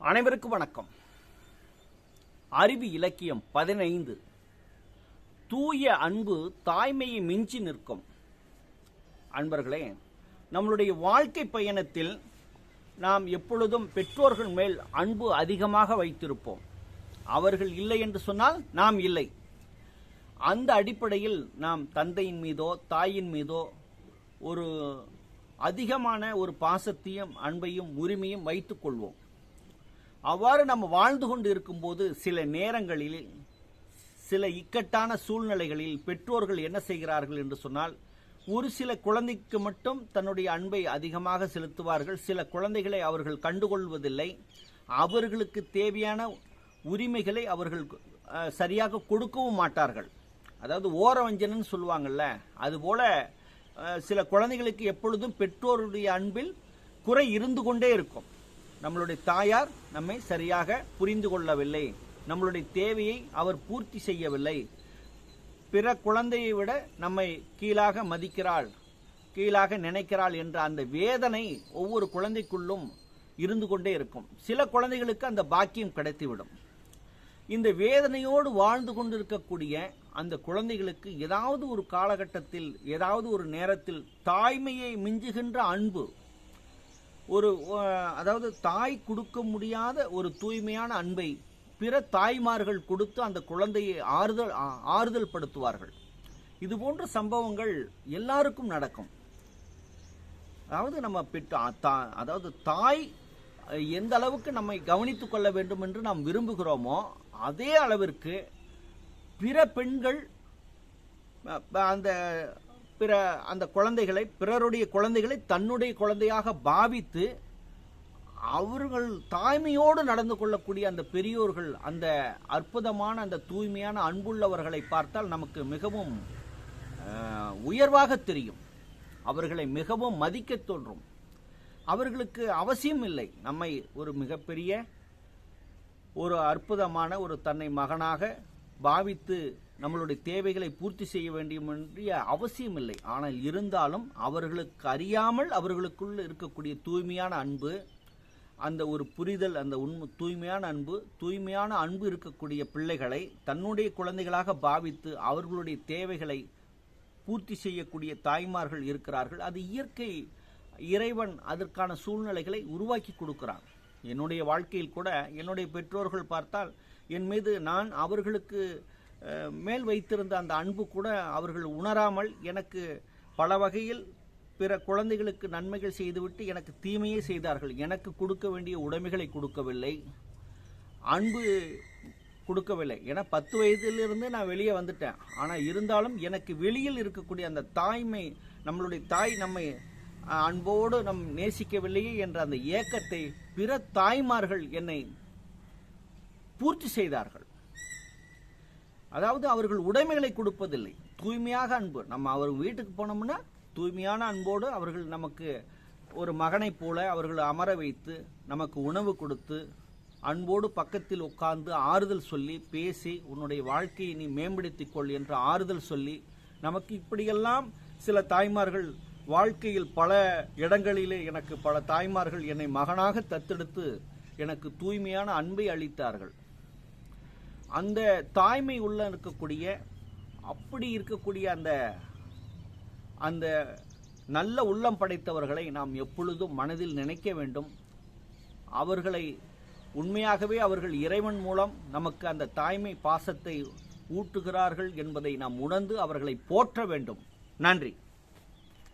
அனைவருக்கும் வணக்கம். அறிவு இலக்கியம் பதினைந்து. தூய அன்பு தாய்மையை மிஞ்சி நிற்கும். அன்பர்களே நம்மளுடைய வாழ்க்கை பயணத்தில் நாம் எப்பொழுதும் பெற்றோர்கள் மேல் அன்பு அதிகமாக வைத்திருப்போம். அவர்கள் இல்லை என்று சொன்னால் நாம் இல்லை. அந்த அடிப்படையில் நாம் தந்தையின் மீதோ தாயின் மீதோ ஒரு அதிகமான ஒரு பாசத்தையும் அன்பையும் உரிமையும் வைத்துக் கொள்வோம். அவ்வாறு நம்ம வாழ்ந்து கொண்டு இருக்கும்போது சில நேரங்களில் சில இக்கட்டான சூழ்நிலைகளில் பெற்றோர்கள் என்ன செய்கிறார்கள் என்று சொன்னால் ஒரு சில குழந்தைக்கு மட்டும் தன்னுடைய அன்பை அதிகமாக செலுத்துவார்கள். சில குழந்தைகளை அவர்கள் கண்டுகொள்வதில்லை. அவர்களுக்கு தேவையான உரிமைகளை அவர்கள் சரியாக கொடுக்கவும் மாட்டார்கள். அதாவது ஓரவஞ்சனன்னு சொல்லுவாங்கல்ல அதுபோல சில குழந்தைகளுக்கு எப்பொழுதும் பெற்றோருடைய அன்பில் குறை இருந்து கொண்டே இருக்கும். நம்மளுடைய தாயார் நம்மை சரியாக புரிந்து கொள்ளவில்லை. நம்மளுடைய தேவையை அவர் பூர்த்தி செய்யவில்லை. பிற குழந்தையை விட நம்மை கீழாக மதிக்கிறாள் கீழாக நினைக்கிறாள் என்ற அந்த வேதனை ஒவ்வொரு குழந்தைக்குள்ளும் இருந்து கொண்டே இருக்கும். சில குழந்தைகளுக்கு அந்த பாக்கியம் கிடைத்துவிடும். இந்த வேதனையோடு வாழ்ந்து கொண்டிருக்கக்கூடிய அந்த குழந்தைகளுக்கு ஏதாவது ஒரு காலகட்டத்தில் ஏதாவது ஒரு நேரத்தில் தாய்மையை மிஞ்சுகின்ற அன்பு ஒரு அதாவது தாய் கொடுக்க முடியாத ஒரு தூய்மையான அன்பை பிற தாய்மார்கள் கொடுத்து அந்த குழந்தையை ஆறுதல் ஆறுதல் படுத்துவார்கள் இது போன்ற சம்பவங்கள் எல்லாருக்கும் நடக்கும். அதாவது நம்ம பெற்று தா- அதாவது தாய் எந்த அளவுக்கு நம்மை கவனித்துக் கொள்ள வேண்டும் என்று நாம் விரும்புகிறோமோ அதே அளவிற்கு பிற பெண்கள் அந்த பிற அந்த குழந்தைகளை பிறருடைய குழந்தைகளை தன்னுடைய குழந்தையாக பாவித்து அவர்கள் தாய்மையோடு நடந்து கொள்ளக்கூடிய அந்த பெரியோர்கள் அந்த அற்புதமான அந்த தூய்மையான அன்புள்ளவர்களை பார்த்தால் நமக்கு மிகவும் உயர்வாக தெரியும். அவர்களை மிகவும் மதிக்கத் தோன்றும். அவர்களுக்கு அவசியம் இல்லை. நம்மை ஒரு மிகப்பெரிய ஒரு அற்புதமான ஒரு தன்னை மகனாக பாவித்து நம்மளுடைய தேவைகளை பூர்த்தி செய்ய வேண்டும் என்ற அவசியம் இல்லை ஆனால் இருந்தாலும் அவர்களுக்கு அறியாமல் அவர்களுக்குள் இருக்கக்கூடிய தூய்மையான அன்பு அந்த ஒரு புரிதல் அந்த உண்மை தூய்மையான அன்பு தூய்மையான அன்பு இருக்கக்கூடிய பிள்ளைகளை தன்னுடைய குழந்தைகளாக பாவித்து அவர்களுடைய தேவைகளை பூர்த்தி செய்யக்கூடிய தாய்மார்கள் இருக்கிறார்கள். அது இயற்கை இறைவன் அதற்கான சூழ்நிலைகளை உருவாக்கி கொடுக்கிறான். என்னுடைய வாழ்க்கையில் கூட என்னுடைய பெற்றோர்கள் பார்த்தால் என் மீது நான் அவர்களுக்கு மேல் வைத்திருந்த அந்த அன்பு கூட அவர்கள் உணராமல் எனக்கு பல வகையில் பிற குழந்தைகளுக்கு நன்மைகள் செய்துவிட்டு எனக்கு தீமையே செய்தார்கள். எனக்கு கொடுக்க வேண்டிய உடைமைகளை கொடுக்கவில்லை. அன்பு கொடுக்கவில்லை. ஏன்னா பத்து வயதிலிருந்து நான் வெளியே வந்துட்டேன். ஆனால் இருந்தாலும் எனக்கு வெளியில் இருக்கக்கூடிய அந்த தாய்மை நம்மளுடைய தாய் நம்மை அன்போடு நம் நேசிக்கவில்லையே என்ற அந்த ஏக்கத்தை பிற தாய்மார்கள் என்னை பூர்த்தி செய்தார்கள். அதாவது அவர்கள் உடைமைகளை கொடுப்பதில்லை. தூய்மையாக அன்பு. நம்ம அவர் வீட்டுக்கு போனோம்னா தூய்மையான அன்போடு அவர்கள் நமக்கு ஒரு மகனைப் போல அவர்கள் அமர வைத்து நமக்கு உணவு கொடுத்து அன்போடு பக்கத்தில் உட்கார்ந்து ஆறுதல் சொல்லி பேசி உன்னுடைய வாழ்க்கையை நீ மேம்படுத்திக் கொள் என்று ஆறுதல் சொல்லி நமக்கு இப்படியெல்லாம் சில தாய்மார்கள் வாழ்க்கையில் பல இடங்களிலே எனக்கு பல தாய்மார்கள் என்னை மகனாக தத்தெடுத்து எனக்கு தூய்மையான அன்பை அளித்தார்கள். அந்த தாய்மை உள்ள இருக்கக்கூடிய அப்படி இருக்கக்கூடிய அந்த அந்த நல்ல உள்ளம் படைத்தவர்களை நாம் எப்பொழுதும் மனதில் நினைக்க வேண்டும். அவர்களை உண்மையாகவே அவர்கள் இறைவன் மூலம் நமக்கு அந்த தாய்மை பாசத்தை ஊட்டுகிறார்கள் என்பதை நாம் உணர்ந்து அவர்களை போற்ற வேண்டும். நன்றி.